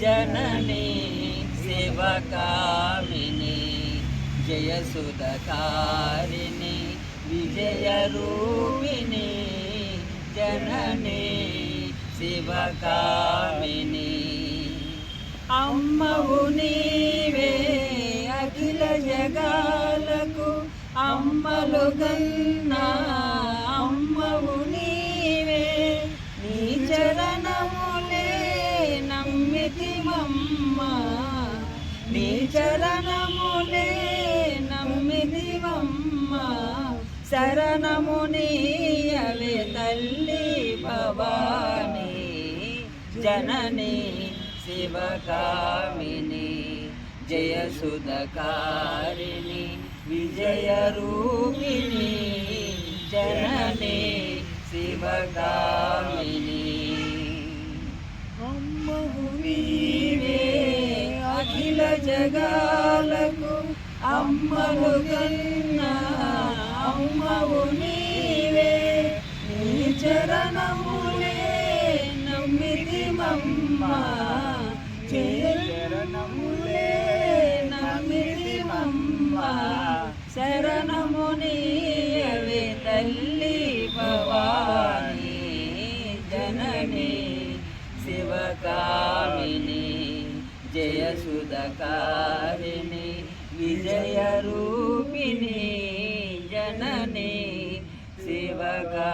జనని శివకామిని జయసుధకారిణి విజయరూపిణి జనని శివకామిని అమ్మవు నీవే అఖిల జగాలకు అమ్మలు గన్నా నమ్మితి మమ్మ నీ చరణములే నమ్మితి శరణమునీయవే తల్లి భవాని జనని శివకామిని జయసుధకారిణి విజయరూపిణి జనని శివకామిని. జగాలకు అమ్మను కన్నా అమ్మవు నీవే. నీ చరణములే నమ్మితి మమ్మ. చరణములే నమ్మితి మమ్మ. శరణమునియవే తల్లి భవానీ జనని శివకామిని జయసుధకారిణి విజయరూపిణి జనని శివగా